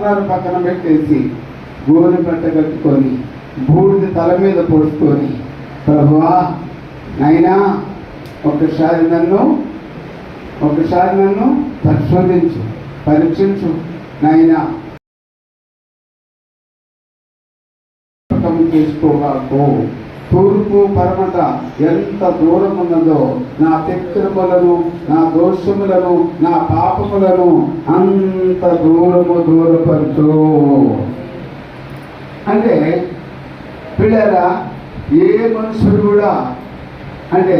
ప్రార్థనలు పక్కన పెట్టేసి గోరు పెట్ట కట్టుకొని బూడిద తల మీద పొడుచుకొని ప్రభువా నైనా ఒకసారి నన్ను ఒకసారి నన్ను పరిశోధించు పరీక్షించు నైనా జ్ఞాపకం తూర్పు పరమట ఎంత దూరం ఉన్నదో నా తిక్రములను నా దోషములను నా పాపములను అంత దూరము దూరపరచు. అంటే పిల్లరా ఏ మనుషుడు కూడా అంటే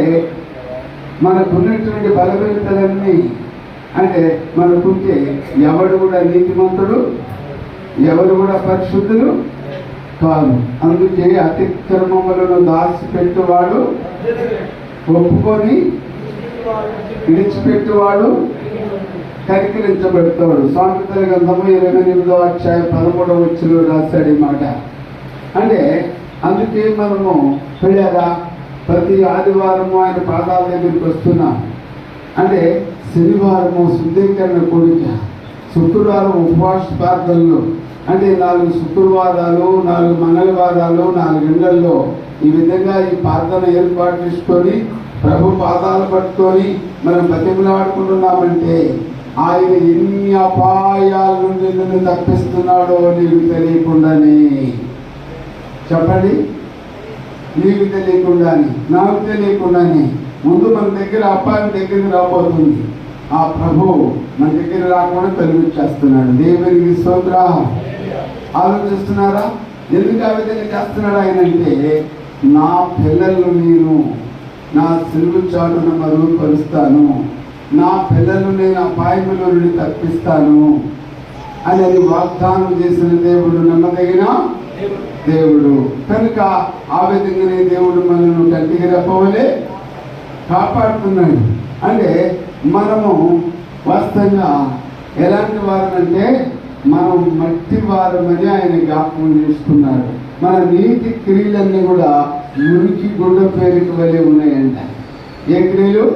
మనకున్నటువంటి బలహీనతలన్నీ అంటే మనకుంటే ఎవడు కూడా నీతిమంతుడు ఎవరు కూడా పరిశుద్ధులు కాదు. అందుకే అతిక్రమములను దాచిపెట్టువాడు ఒప్పుకొని విడిచిపెట్టువాడు కరికరించబెడతాడు సాంకేతిక గ్రంథము ఇరవై ఎనిమిదో అధ్యాయ పదమూడవ వచ్చిలో రాశాడు ఈ మాట. అంటే అందుకే మనము పిల్లరా ప్రతి ఆదివారము ఆయన పాదాల దగ్గరికి వస్తున్నాం. అంటే శనివారము శుద్ధీకరణ కోరిక శుక్రవారం ఉపవాస ప్రార్థనలు అంటే నాలుగు శుక్రవారాలు నాలుగు మంగళవారాలు నాలుగు గంటల్లో ఈ విధంగా ఈ ప్రార్థన ఏర్పాటు చేసుకొని ప్రభు పాదాలు పట్టుకొని మనం బతిమలాడుకుంటున్నామంటే ఆయన ఎన్ని అపాయాల నుండి నిన్ను తప్పిస్తున్నాడో నీకు తెలియకుండానే. చెప్పండి? నీకు తెలియకుండానే నాకు తెలియకుండానే. ముందు మన దగ్గర అపాయం దగ్గరికి రాబోతుంది. ఆ ప్రభు మన దగ్గర రాకుండా తొలగించేస్తున్నాడు దేవునికి స్తోత్ర ఆలోచిస్తున్నారా? ఎందుకు ఆ విధంగా చేస్తున్నాడు ఆయన అంటే నా పిల్లలు నేను నా సిలువు చాటున మరుగుపరుస్తాను. నా పిల్లలు నేను అపాయముల నుండి తప్పిస్తాను. అని అది వాగ్దానం చేసిన దేవుడు నమ్మదగిన దేవుడు. కనుక ఆ విధంగానే దేవుడు మనల్ని కంటికి రప్పవలే కాపాడుతున్నాడు. అంటే మనము వాస్తవంగా ఎలాంటి వారమంటే మనం మట్టి వారమని ఆయన జ్ఞాపకం చేసుకున్నాడు మన నీతి క్రియలన్నీ కూడా మురికి గుడ్డ పేరుకి వలె ఉన్నాయంట. ఏ క్రియలు?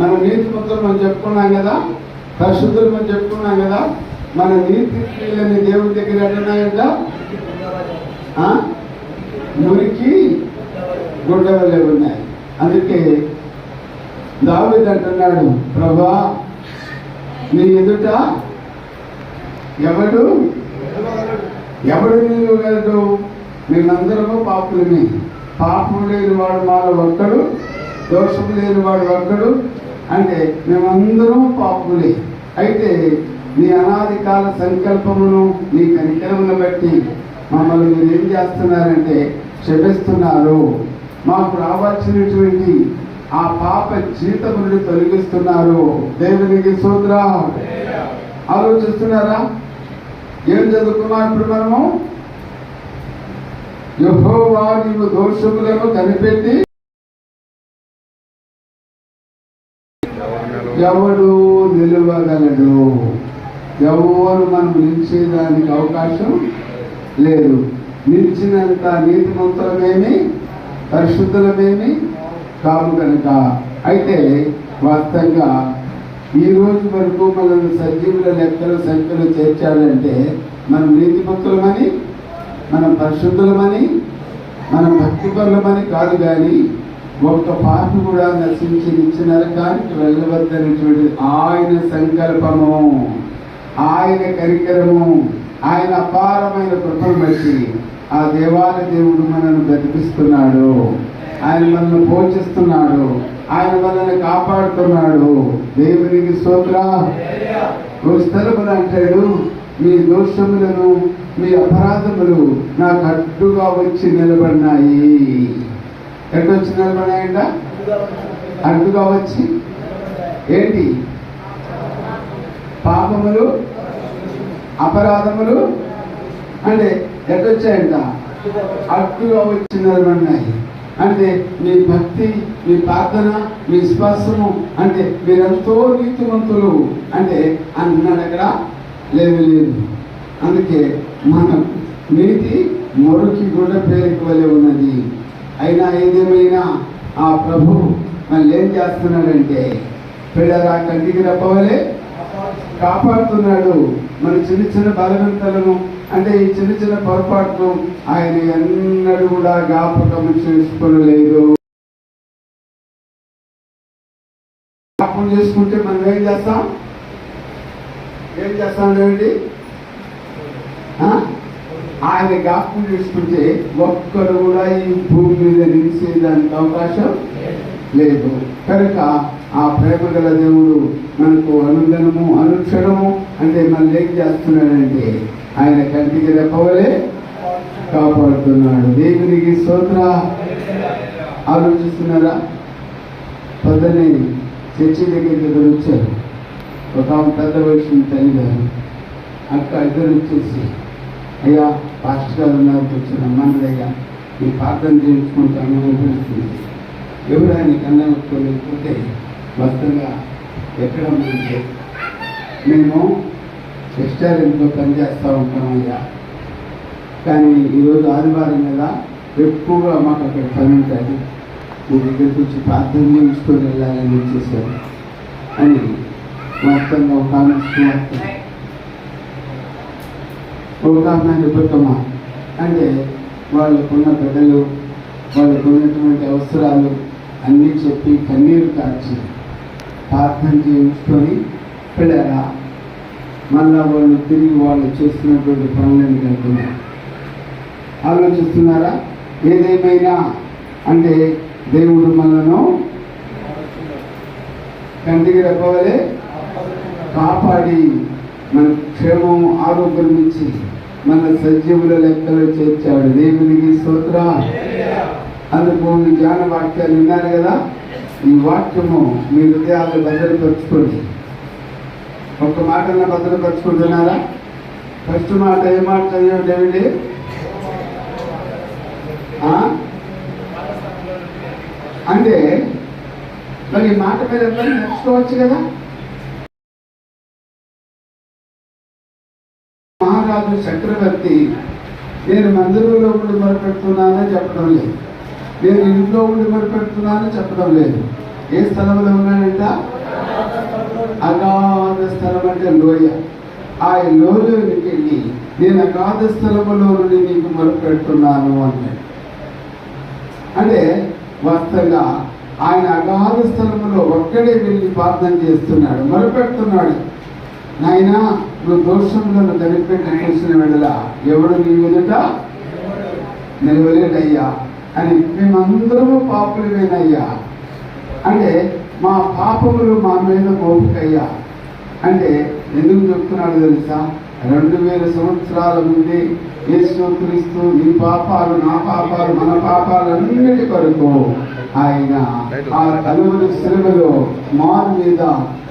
మన నీతి మొత్తం మనం చెప్పుకున్నాం కదా? పరిశుద్ధులు మనం చెప్పుకున్నాం కదా? మన నీతి క్రియలన్నీ దేవుడి దగ్గర అంటున్నాయంట మురికి గుడ్డ వలె ఉన్నాయి. అందుకే దావిద్ అంటున్నాడు ప్రభా నీ ఎదుట ఎవడు? ఎవడు నిలువగలడు గలడు మేమందరము పాపులమే. పాపం లేని వాడు మాలో ఒక్కడు దోషం లేని వాడు ఒక్కడు అంటే మేమందరం పాపులే. అయితే నీ అనాది కాల సంకల్పమును నీ కనికరమును బట్టి మమ్మల్ని మీరు ఏం చేస్తున్నారంటే క్షమిస్తున్నారు. మాకు రావాల్సినటువంటి ఆ పాప జీవితం నుండి తొలగిస్తున్నారు. దేవునికి సూత్ర ఆలోచిస్తున్నారా? ఏం చదువుకున్నాం ఇప్పుడు మనము? యహోవా నీవు దోషములను కనిపెట్టి ఎవడు నిలవగలడు. ఎవరు మనం నిలిచేదానికి అవకాశం లేదు. నిలిచినంత నీతిమంతులమేమి? పరిశుద్ధులమేమి? కాదు కనుక. అయితే వాస్తవంగా ఈ రోజు వరకు మనం సజీవుల లెక్కలు సంఖ్యలు చేర్చాలంటే మనం నీతిమంతులమని మనం పరిశుద్ధులమని మనం భక్తిపరులమని కాదు కానీ ఒక్క పాపి కూడా నశించి నిత్య నరకానికి వెళ్ళవద్దనేటువంటి ఆయన సంకల్పము ఆయన కరికరము ఆయన అపారమైన కృపను బట్టి ఆ దేవాల దేవుడు మనల్ని బ్రతికిస్తున్నాడు. ఆయన మనల్ని పోషిస్తున్నాడు. ఆయన మనల్ని కాపాడుతున్నాడు. దేవునికి స్తోత్ర. ఓ అంటాడు మీ దోషములను మీ అపరాధములు నాకు అడ్డుగా వచ్చి నిలబడినాయి. ఎక్కడొచ్చి నిలబడినాయంట? అడ్డుగా వచ్చి. ఏంటి? పాపములు అపరాధములు అంటే ఎట్టొచ్చాయంట అడ్డుగా వచ్చి నిలబడినాయి. అంటే మీ భక్తి మీ ప్రార్థన మీ విశ్వాసము అంటే మీరెంతో నీతివంతులు అంటే అన్న దగ్గర లేదు లేదు. అందుకే మన నీతి మొరుకి గుడ్డ పేరుకి వలె ఉన్నది. అయినా ఏదేమైనా ఆ ప్రభు మళ్ళీ ఏం చేస్తున్నాడంటే పిల్లరా కంటికి రెప్పవలే కాపాడుతున్నాడు. మన చిన్న చిన్న బలవంతలను అంటే ఈ చిన్న చిన్న పొరపాటును ఆయన ఎన్నడూ కూడా జ్ఞాపకం చేసుకోలేదు జ్ఞాపకం చేసుకుంటే మనం ఏం చేస్తాం? ఏం చేస్తాం ఏమిటి ఆ? ఆయన జ్ఞాపకం చేసుకుంటే ఒక్కడు కూడా ఈ భూమి మీద నిలిచేదానికి అవకాశం లేదు. కనుక ఆ ప్రేమ గల దేవుడు మనకు అనుదినము అనుక్షణము అంటే మనం ఏం చేస్తున్నాడంటే ఆయన కంటికి రెప్పవలే కాపాడుతున్నాడు. దేవునికి స్తోత్ర. ఆలోచిస్తున్నారా? పొద్దునే చర్చి దగ్గర ఇద్దరు వచ్చారు. ఒక పెద్ద వయసు తల్లిగారు అక్క ఇద్దరు వచ్చేసి అయ్యా పాస్టర్ గారు ఉన్నారు వచ్చిన అమ్మన్నదయ్యా ఈ ప్రార్థన చేయించుకుంటాను అనిపిస్తుంది ఎవరు ఆయన కన్నా లేకపోతే మొత్తంగా ఎక్కడ అంటే మేము రెస్టారెంట్లో పనిచేస్తూ ఉంటామయ్యా. కానీ ఈరోజు ఆదివారం కదా ఎక్కువగా మాకు అక్కడ పని ఉంటుంది. మీ దగ్గరికి వచ్చి ప్రార్థన చేయించుకొని వెళ్ళాలని వచ్చేసారు అని మొత్తంగా ఒక ఆమె సువార్త. ఒక ఆమె అంటే వాళ్ళకున్న బిడ్డలు వాళ్ళకున్నటువంటి అవసరాలు అన్నీ చెప్పి కన్నీరు కార్చి ప్రార్థన చేయించుకొని పిల్లరా మళ్ళా వాళ్ళు తిరిగి వాళ్ళు చేస్తున్నటువంటి పనులను కనుక్కున్నారు ఆలోచిస్తున్నారా? ఏదేమైనా అంటే దేవుడు మనను కంటికి రెప్పవలే కాపాడి మన క్షేమం ఆరోగ్యం ఇచ్చి మన సజీవుల లెక్కలో చేర్చాడు. దేవునికి స్తోత్ర అందుకు జ్ఞాన వాక్యాలు విన్నారు కదా. ఈ వాక్యము మీ హృదయాలు భద్రపరచుకోండి ఒక్క మాటన భద్రపరచుకుంటున్నారా ఫస్ట్ మాట ఏ మాట చదివాడు ఆ? అంటే మరి ఈ మాట మీద ఎవరు నేర్చుకోవచ్చు కదా? మహారాజు చక్రవర్తి నేను మందిరంలో ఉండి మొరపెడుతున్నానని చెప్పడం లేదు. నేను ఇంట్లో ఉండి మొరపెడుతున్నానని చెప్పడం లేదు. ఏ స్థలంలో ఉన్నాడంట? అగాధ స్థలం అంటే లోయ. ఆ లోయలోకి వెళ్ళి నేను అగాధ స్థలములో నుండి నీకు మొరపెడుతున్నాను అన్నాడు. అంటే వాస్తవంగా ఆయన అగాధ స్థలములో ఒక్కడే వెళ్ళి ప్రార్థన చేస్తున్నాడు మొరపెడుతున్నాడు నాయన నువ్వు దోషంలో కనిపెట్టి చూసిన వెడల ఎవడు నీ ఎదుట? నిలవలేడయ్యా. అని మేమందరము పాపులమేనయ్యా. అంటే మా పాపములు మా మీద మోపుకయ్యా. అంటే ఎందుకు చెప్తున్నాడు తెలుసా? రెండు వేల సంవత్సరాల ముందే యేసుక్రీస్తు నీ పాపాలు నా పాపాలు మన పాపాలన్నిటి కొరకు ఆయన ఆ కలువరి సిలువలో మారు మీద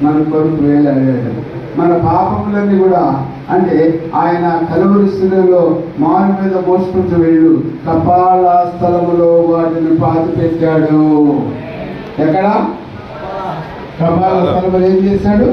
మన కొరకు వేలాడాడు. మన పాపములన్నీ కూడా అంటే ఆయన కలువరి సిలువలో మారు మీద మోసుకుంటూ వెళ్ళు. కపాల స్థలములో వాటిని పాతి పెట్టాడు ఎక్కడ? కపాల స్థలంలో ఏం చేశాడు?